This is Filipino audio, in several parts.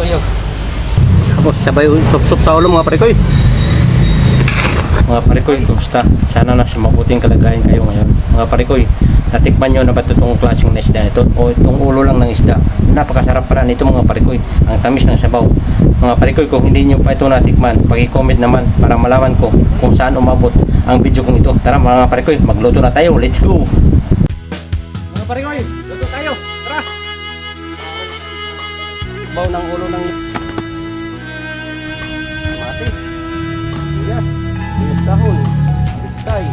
parikoy oh. Tapos sabay sup-sup sa ulo mga parikoy. Mga parikoy, kumusta? Sana nasa mabuting kalagayan kayo ngayon. Mga parikoy, natikman nyo na ba itong klaseng na isda ito? O itong ulo lang ng isda? Napakasarap pala nito mga parikoy. Ang tamis ng sabaw. Mga parikoy, kung hindi nyo pa ito natikman, pag-comment naman para malaman ko kung saan umabot ang video kong ito. Tara mga parikoy, magluto na tayo. Let's go! Mga parikoy, Sabaw ng ulo ng kamatis, sibuyas, sibuyas dahon, pitsay,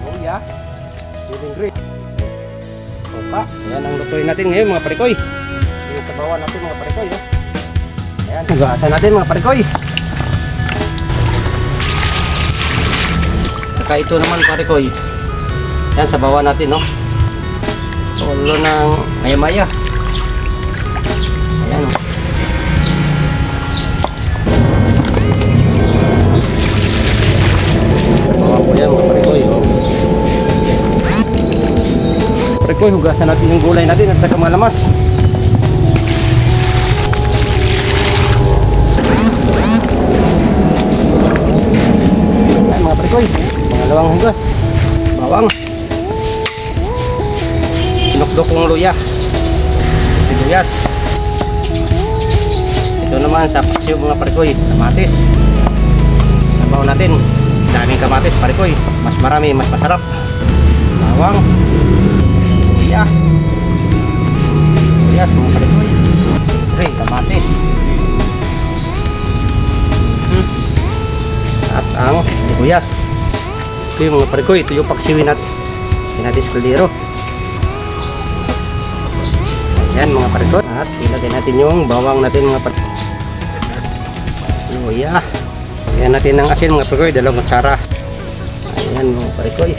luya, siling green, soka. Yan ang lutuin natin ngayon mga parikoy. Yung sabawan natin mga parikoy. Oh. Ayan, hugasan natin mga parikoy. Saka ito naman parikoy. Yan, sabawan natin, no? Ulo ng maya-maya. Ayan. Parikoy, hugasan natin yung gulay natin at saka malamas. Ayan mga parikoy, pangalawang hugas. Bawang. Sinukdok kong luya. Sibuyas. Ito naman sa paksyo mga parikoy, kamatis. Sabaw natin. Daming kamatis parikoy. Mas marami, mas masarap. Bawang. Luya. Luya, mga parikoy. Siyempre, kamatis. At ang sibuyas. Ito yung mga parikoy. Ito yung paksiwin natin. Pinatis kaldero. Yan mga parikot. At ilagay natin yung bawang natin mga parikot. Luya. Lagyan natin ng asin mga parikoy. Dalawang kutsara. Ayan mga parikoy.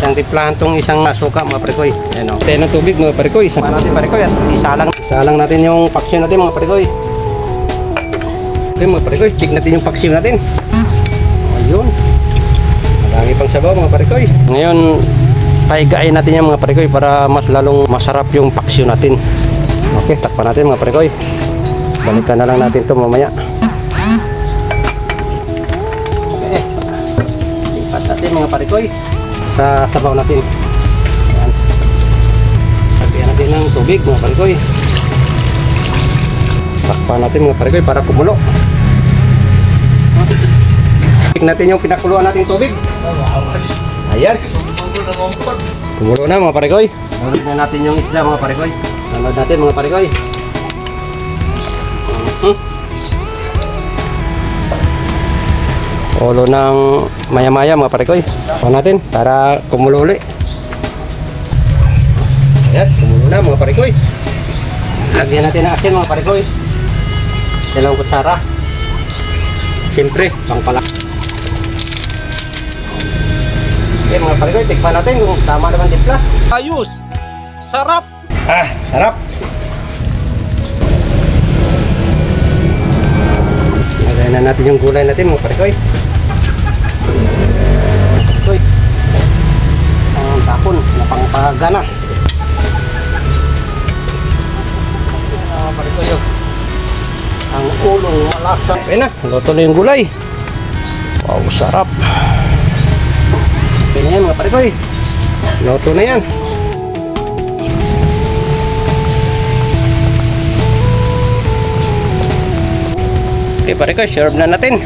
Isang timplahan tong isang suka mga parikoy. Ayan o. Tayo ng tubig mga parikoy. Isang natin parikoy. At isalang, isalang natin yung paksyon natin mga parikoy. Okay mga parikoy. Check natin yung paksyon natin. Ayun. Marami pang sabaw mga parikoy. Ngayon, paigain natin yung mga parikoy para mas lalong masarap yung paksyo natin. Okay, takpan natin mga parikoy. Balikan na lang natin to mamaya. Okay. Lipat natin mga parikoy sa sabaw natin. Ayan. Lagyan natin ng tubig mga parikoy. Takpan natin mga parikoy para kumulo. Tingnan natin yung pinakuluan nating tubig. Ayan. Kumulo na mga parekoy. Nalod na natin yung isda mga parekoy. Nalod natin mga parekoy. Mhm. Ulo ng maya-maya mga parekoy. Pa natin para kumulo ulit. Ayan, kumulo na mga parekoy. Lagyan natin ng asin mga parekoy. Dalawang kutsara. Siyempre, pangpalak. Okay mga parekoy, tikman natin kung tama naman timpla. Ayos! Sarap! Ah, sarap. Lagay na natin yung gulay natin mga parikoy. Ang tapon na pangpagana. Ah, parikoy oh. Ang ulong malasa. Okay na, luto na yung gulay. Wow, sarap. Okay na yan mga parikoy. Luto na yan. Okay, pare ko, serve na natin.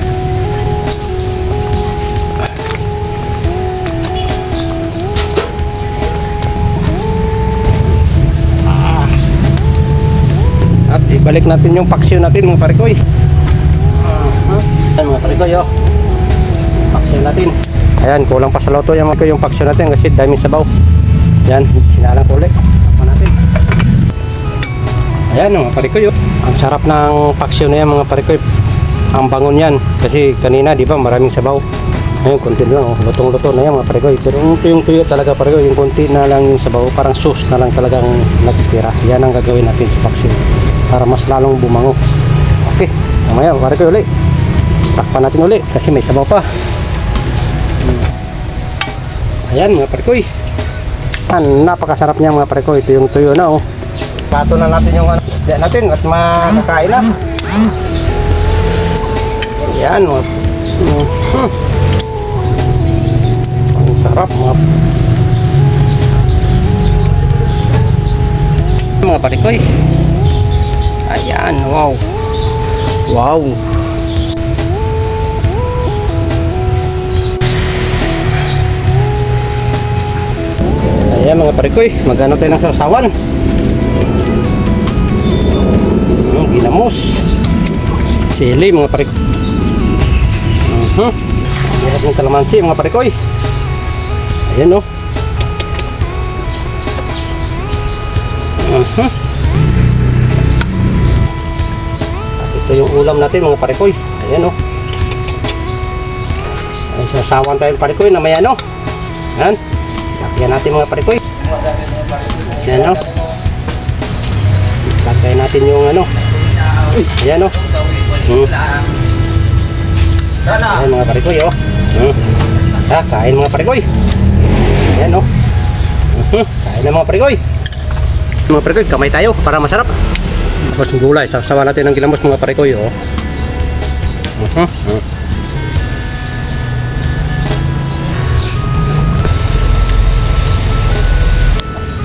At ibalik natin yung paksyo natin mga pare ko. Ayan mga pare ko, yo. Paksyo natin. Ayan, kulang pa sa loto yung, yung paksyo natin kasi daming sabaw. Yan, sinalang ko ulit. Natin. Ayan mga parikoy. oh. Ang sarap ng paksyo na yan mga parikoy. Ang bangon yan. Kasi kanina di ba maraming sabaw. Ngayon konti lang. Oh. Lutong-luto na yan mga parikoy. Pero yung tuyong tuyo talaga parikoy. Yung konti na lang yung sabaw. Parang sus na lang talagang natitira. Yan ang gagawin natin sa paksyo. Para mas lalong bumango. Okay. Mamaya parikoy ulit. Takpan natin ulit. Kasi may sabaw pa. Hmm. Ayan mga parikoy. Yan, napakasarap niya mga parikoy. Ito yung tuyo na oh. Iplato na natin yung ano, isda natin at makakain na. Yan, mga... Mhm. Ang sarap, mga... Mga parikoy. Ayan, wow. Wow. Ayan mga parikoy, magano tayo ng sasawan. Yung ginamos. Sili mga parikoy. Uh-huh. Hirap ng kalamansi mga parikoy. Ayan o. Uh-huh. Ito yung ulam natin mga parikoy. Ayan o. Ay, sasawan tayo parikoy na may ano. Ayan. Lagyan natin mga parikoy. Ayan o. Lagyan natin yung ano. Ayan o. Hmm. Ayan mga parikoy o. Hmm. Ah, kain mga parikoy. Ayan o. Mhm. Kain na mga parikoy. Mga parikoy, kamay tayo para masarap. Tapos yung gulay, sasawa natin ng gilamos mga parikoy o. Mhm. Mhm.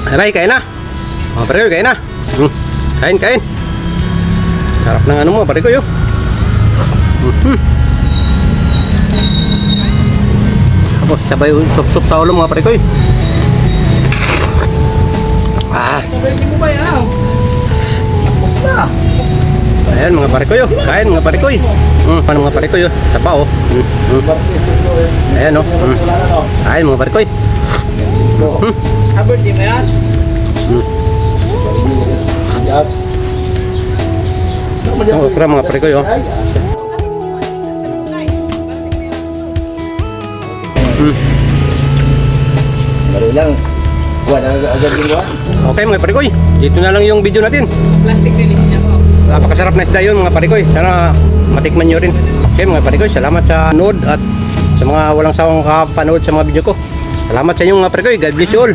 Ay, bay, kain na. Mga parikoy, kain na. Hmm. Kain, kain. Sarap ng ano mo, parikoy o. Mhm. Tapos sabay sup-sup sa ulo mga parikoy. Ah, yan? Na. ayan mga parikoy oh. Kain mga parikoy. Hmm, paano mga parikoy oh. Tapa oh. Hmm, hmm. Ayan oh. Hmm. Kain mga parikoy. Hmm. Habard di mo yan? Oh, okra mga parikoy oh. Hmm. Baru lang. Buat agak gini Okay mga parikoy. Dito na lang yung video natin. Plastic din po. Napakasarap na isda yun mga parikoy. Sana matikman nyo rin. Okay mga parikoy, salamat sa nood at sa mga walang sawang kapanood sa mga video ko. Salamat sa inyo mga parikoy. God bless you all.